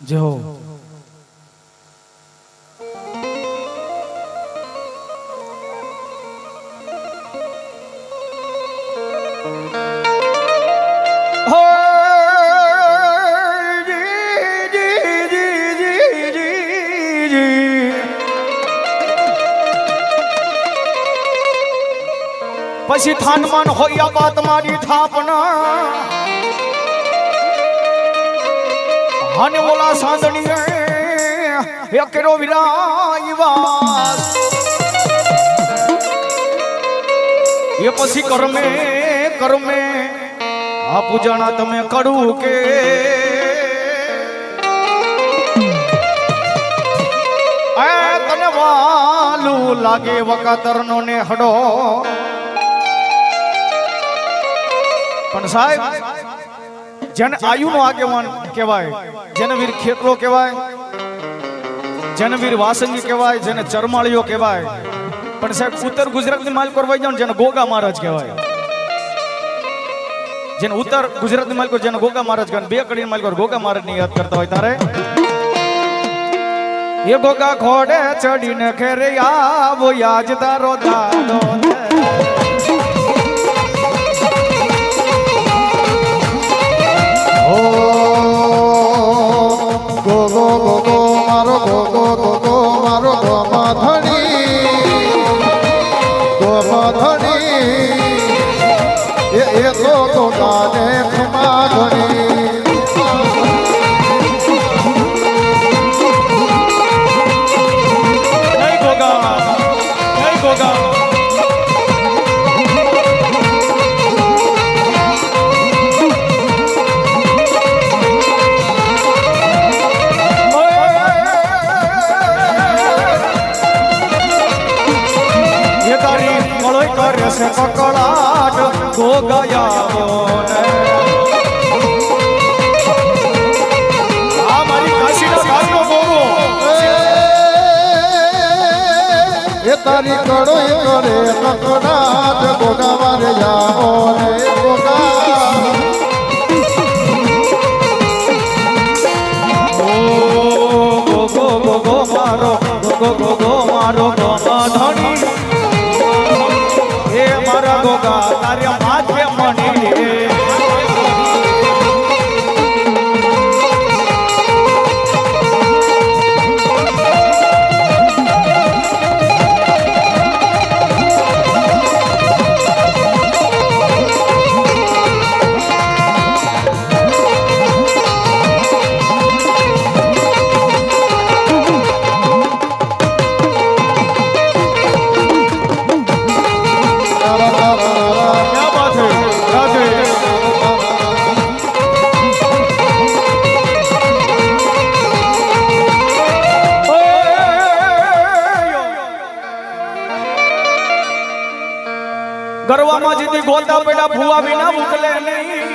જય પછી થાનમાન હોય આ જી જી જી જી બાત મારી થાપના. અને ઓલા સાંદણીએ એકરો વિરાયવાસ એ પછી કરમે કરમે, આ પૂજાણા તમે કરું કે. તને વાલું લાગે વકાતરનો ને હડો પણ સાહેબ જેને આયુનો આગેવાન કહેવાય જેને વીર ખેતરો કહેવાય જેને વીર વાસંગી કહેવાય, જેને ચરમાળીઓ કહેવાય. પણ સાહેબ, ઉત્તર ગુજરાતની માલ કરવાઈ જાવ જેને ગોગા મહારાજ કહેવાય. જેને ઉત્તર ગુજરાતની માલ જેને ગોગા મહારાજ કહેવાય, બે કડીની માલ ગોગા મહારાજની યાદ કરતા હોય તારે. એ ગોગા ખોડે ચડીને ખેરે આવો, યાજ તારો દાદો તારી કડોય કરે કકડાટ ગોગા વારે જાઓ રે ગોગા. ગો ગો ગો ગો, મારો ગોધણી એ મારા ગોગા ગરવામાં બેટા ભૂવા વિના મોકલે નહીં.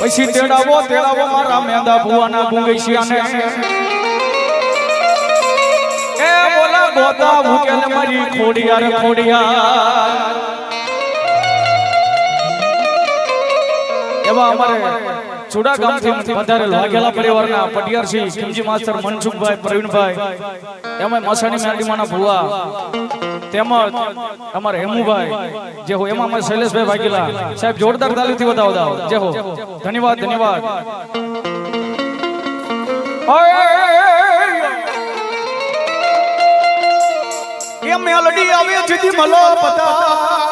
પછી તેડાવો તેડાવો, મારા મેંદા ભૂવાના ગુંગેશિયાને એ બોલા ગોતા ભૂકેલ મારી ખોડિયાર ખોડિયાર. એવા અમારે ચુડા ગામથી વધારે લાગેલા પરિવારના પટિયારસિંહ, કિમજી માસ્ટર મનસુખભાઈ, પ્રવીણભાઈ એમાં મસાણી મેરડીમાના ભુવા, તેમજ અમારે હેમુભાઈ, જે હો, એમાં અમારે શૈલેષભાઈ વાઘેલા. સાહેબ, જોરદાર તાલીથી વધાવો દાવ જે હો, ધન્યવાદ ધન્યવાદ! એ મેલડી આવે જીતી મલો પતા.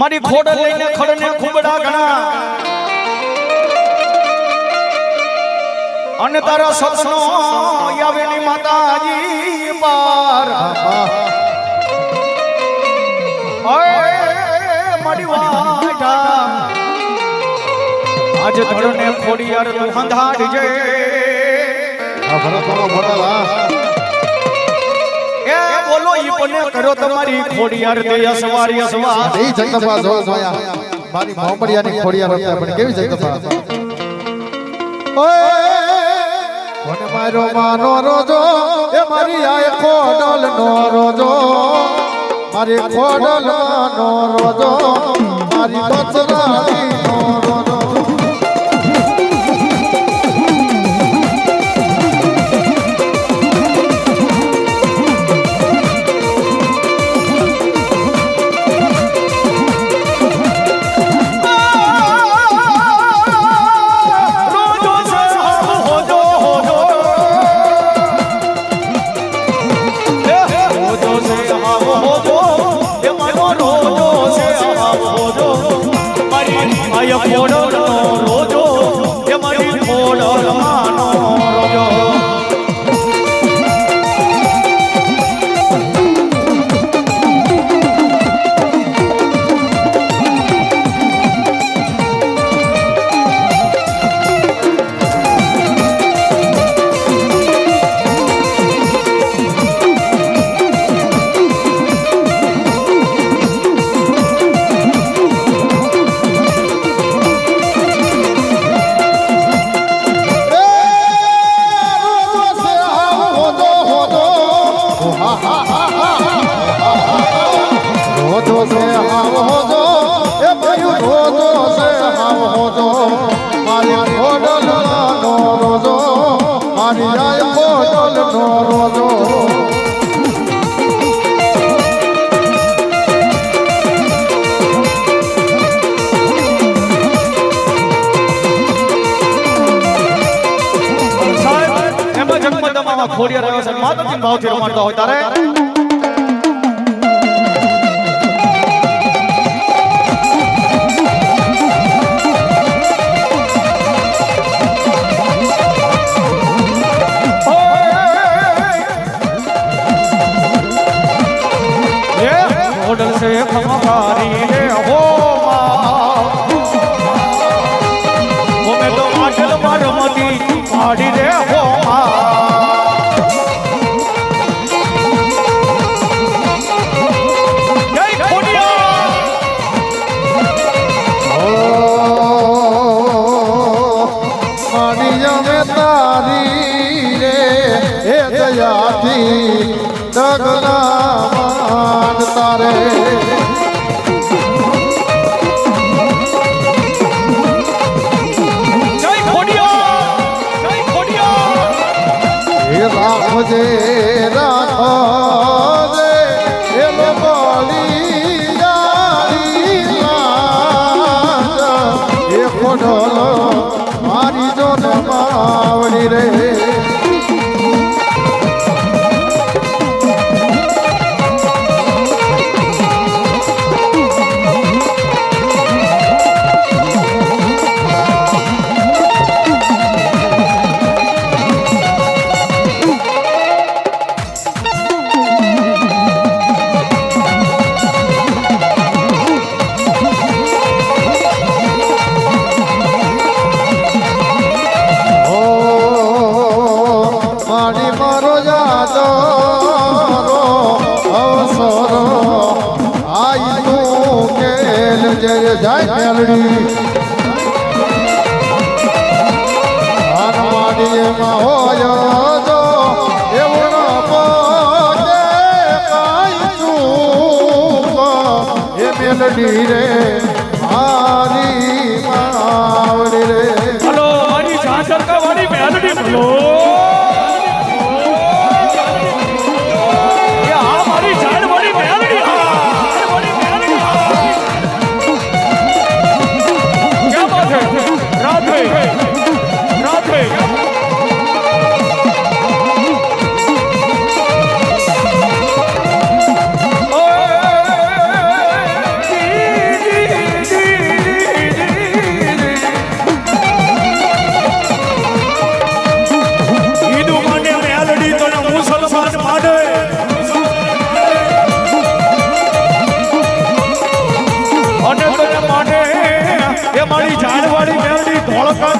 મારી ખોડ લઈને ખડને ખુબડા ઘણા અને તારા સપનો યાવેલી માતાજી પાર. મારી વાટા આજ ધડને ખોડિયાર તું હંધાડજે. જે ભરો ભરો. ઈપને કરો તમારી ખોડિયાર દે અસવાર અસવાર એ જગતવા જો માયા મારી મોમડિયાની ખોડિયાર હતા પણ કેવી જગતવા ઓય! કોને મારો માનો રોજો? એ મારી આય ખોડલ નો રોજો. મારી ખોડલ નો રોજો. ખોડિયાર માતાજી ભાવથી રમાડતા હોય ત્યારે મેલડી રે.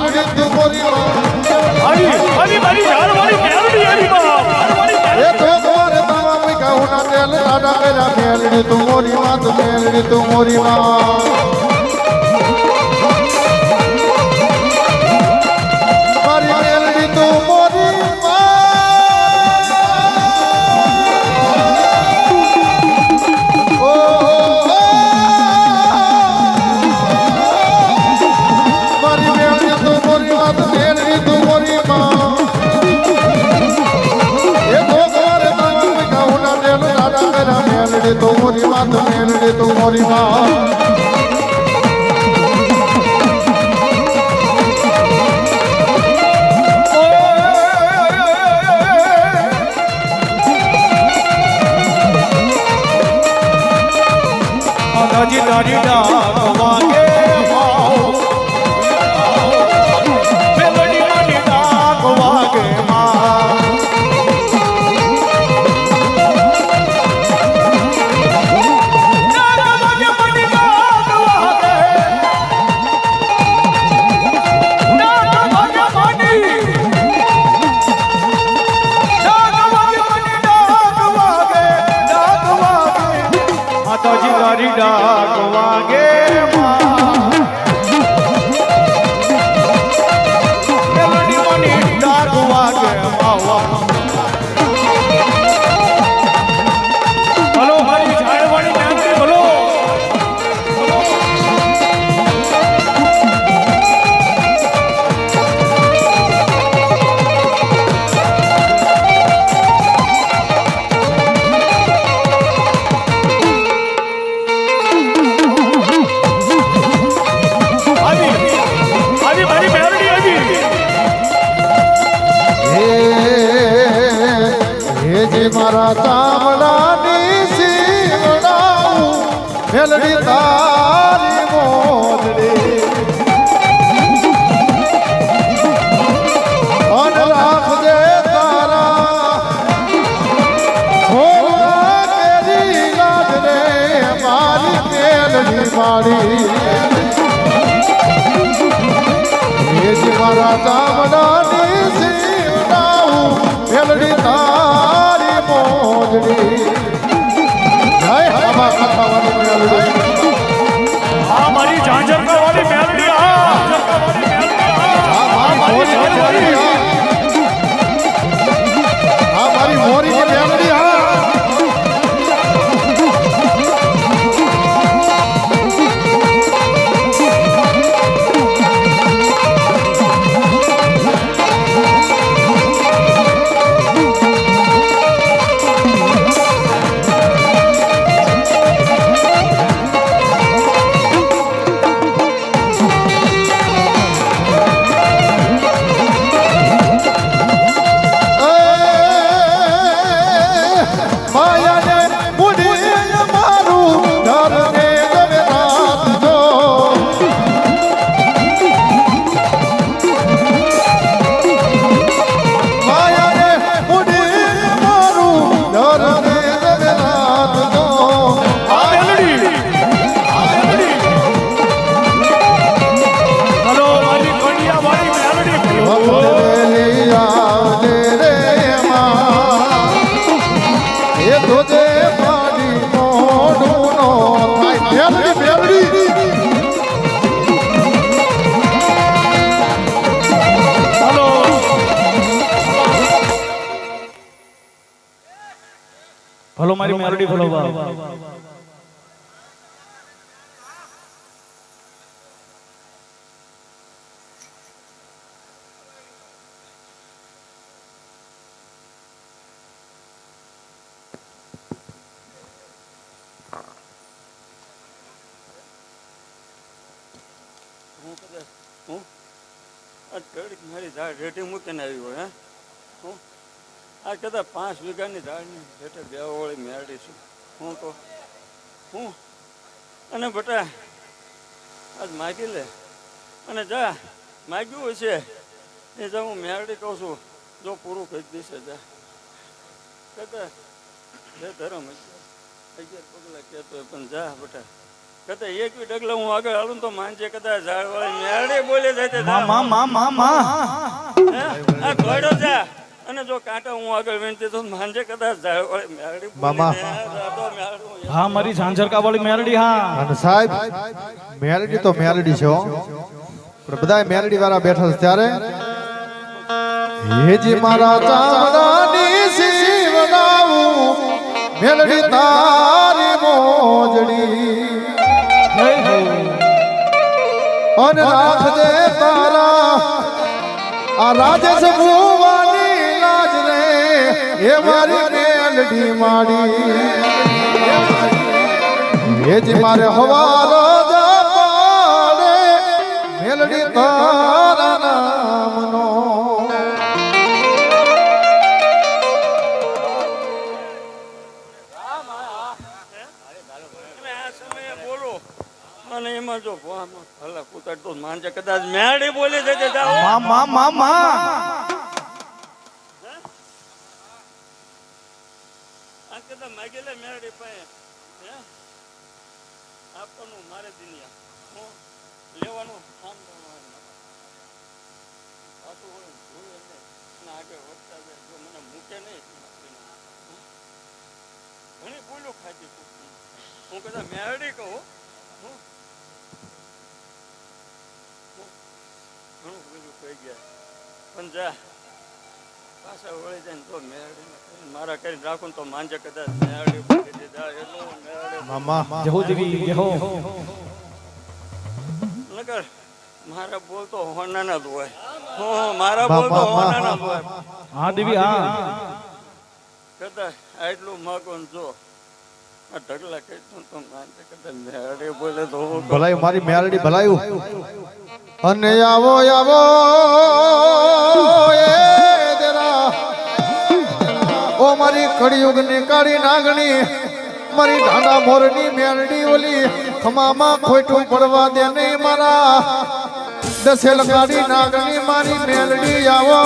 મેલડી ત્રિપુરીમાં હરી તો તમારે તાવા પૈકા તું મોરી માં તું મેલડી તું મોરી માં તો મોરી વાત મેલડે તો મોરી વાત. ખેલડી તારી મોજડી. મારી મારા ચામડાની શિવડાવું ખેલડી તારી મોજડી. Thank you. મારી ઝાડ રેટી મૂકીને આવી હોય, હે? હું? આ કદાચ પાંચ વીઘાની ઝાડની હેઠે બે ઓળી મેળવી છું. હું તો? હું? અને બટા, આજ માગી લે. અને જા, માગ્યું હોય છે એ જા હું મેળવી કહું છું. જો પૂરું કહી દેશે જા. કદાચ, જે ધર્મ અગિયાર પગલાં કહેતો પણ જા બટા. કદાચ એક બી ડગલો હું આગળ હાલું તો માનજે કદાચ ઝાડવાળી મેળે બોલે જાય તે મા મા મા મા મા. આ ઘોડો જા અને જો કાંટા હું આગળ વેણતી તો માનજે કદાચ ઝાડવાળી મેળડી મામા હા મારી ઝાંઝરકા વાળી મેરડી હા. અને સાહેબ મેરડી તો મેરડી છે પણ બધા મેળડી વાળા બેઠા છે ત્યારે. હેજી મારા ચામડાની શિશી બનાવું. તારી મોજડી. અને રાખજે તારા. આ રાજેશ ભુવાની લાજ રે, એ મારી મેલડી માડી. હેજી મારે હવારો જા પાડે મેલડી તારા. ભોળામાં ભલા કૂતર તો માંજે કદાચ મેડી બોલી જજે જાઓ. મા મા મા મા આ કદાચ માગી લે મેરડી પાસે હે આપવાનું મારે દુનિયા હું લેવાનું કામ કરવાનું સાચું હોય ને જોઈએ ને અને આગળ વધતા જાય જો મને મૂકે નહીં હમ? ઘણી ભૂલો ખાધી તું હું કદાચ મેરડી કહું હું હું ઘણું બધું કહી ગયા પણ જા. પાછા વળી જાય તો મેળવી મારા કરીને રાખું ને તો માંજે કદાચ મેળવી બોલી દીધા એટલું મેરડી મામા જહો દેવી જહો નકર મારા બોલ તો હોનાના જ હોય. હો મારા બોલ તો હોનાના જ હોય. હા દેવી હા. કદાચ આટલું માગો ને જો. ભલાયું મારી મેલડી ભલાયું અને આવો આવો ઓ મારી કળિયુગની કાળી નાગણી, મારી ઢાંડા મોરની મેલડી ઓલી, ખમામાં ખોટું પડવા દે નહીં મારા. દસેલ કાળી નાગણી મારી મેલડી આવો.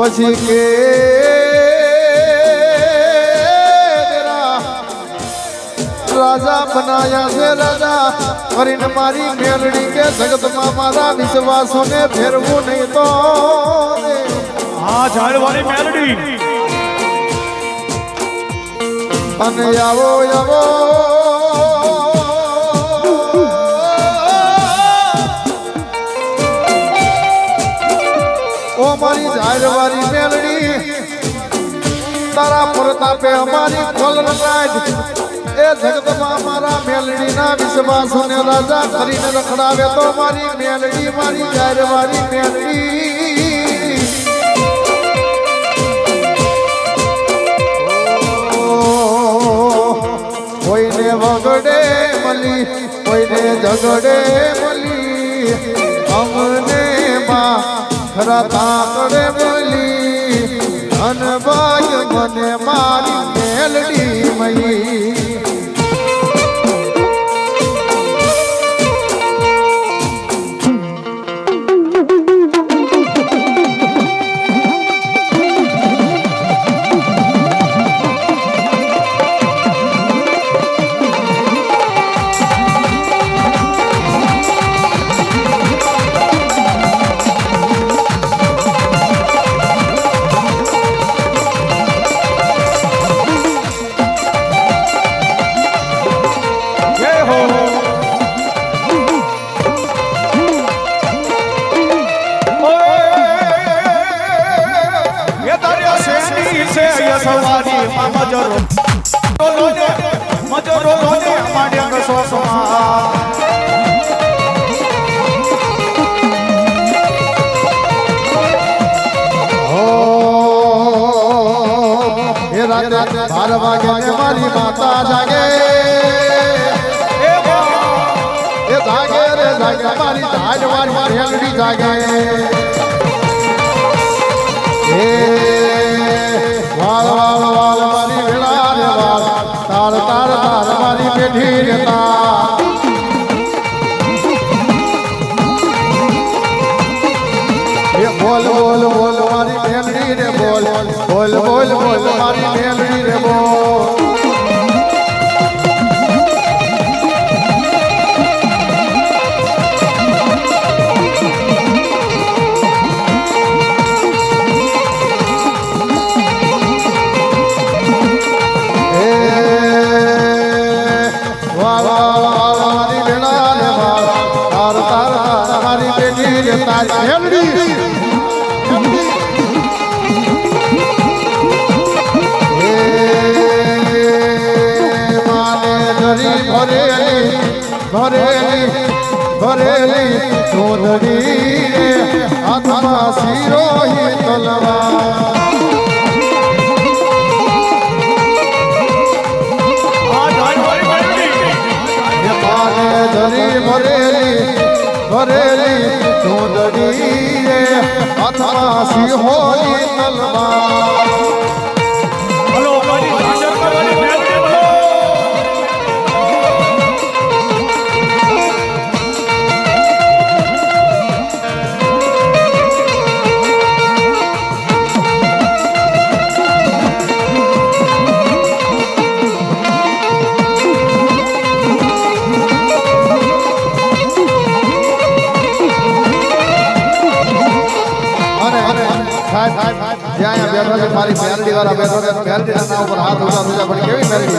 પછી કે રાજા બનાયા છે રાજા. કરીને મારી મેળડી કે જગતમાં મારા વિશ્વાસોને ફેરવું નહીં તો હા ઝાડ મેલડી. અને આવો આવો. ઓ મારી ઝાડવાળી મેલડી. તારા પ્રતાપે અમારી ખોલ રાજ એ જગતમાં મારા મેલડીના વિશ્વાસોને રાજા કરીને રખડાવે તો મારી મેલડી, મારી ઝાડવાળી મેલડી. કોઈને વગડે મળી કોઈને ઝગડે મળી ખરા તાકડે મળી ધનભાઈ મને મારી મેલડી મળી રાતે બાર વાગે મારી માતા જાગે. એ જાગે રે જાગે મારી જાજ મારી મેલડી જાગે. એ વાળ વાળ વાળ મારી વેળા રે વાળ. તાર તાર તાર મારી બેઠી રે તાર ભરેલી ભરેલી ચોધરી રે હાથમાં શિરોહી તલવાર. શિરોહી તલવાર. મારી મેલડી વાળા બેઠો હાથ પણ કેવી મેલડી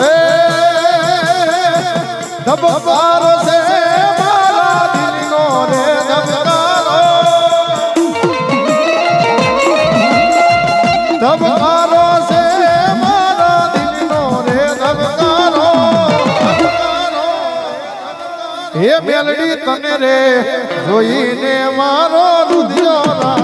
એ છે મારા દિલનો રે, ધબકારો. ધબકારો મેલડી તને રે, જોઈને મારો રુધિયો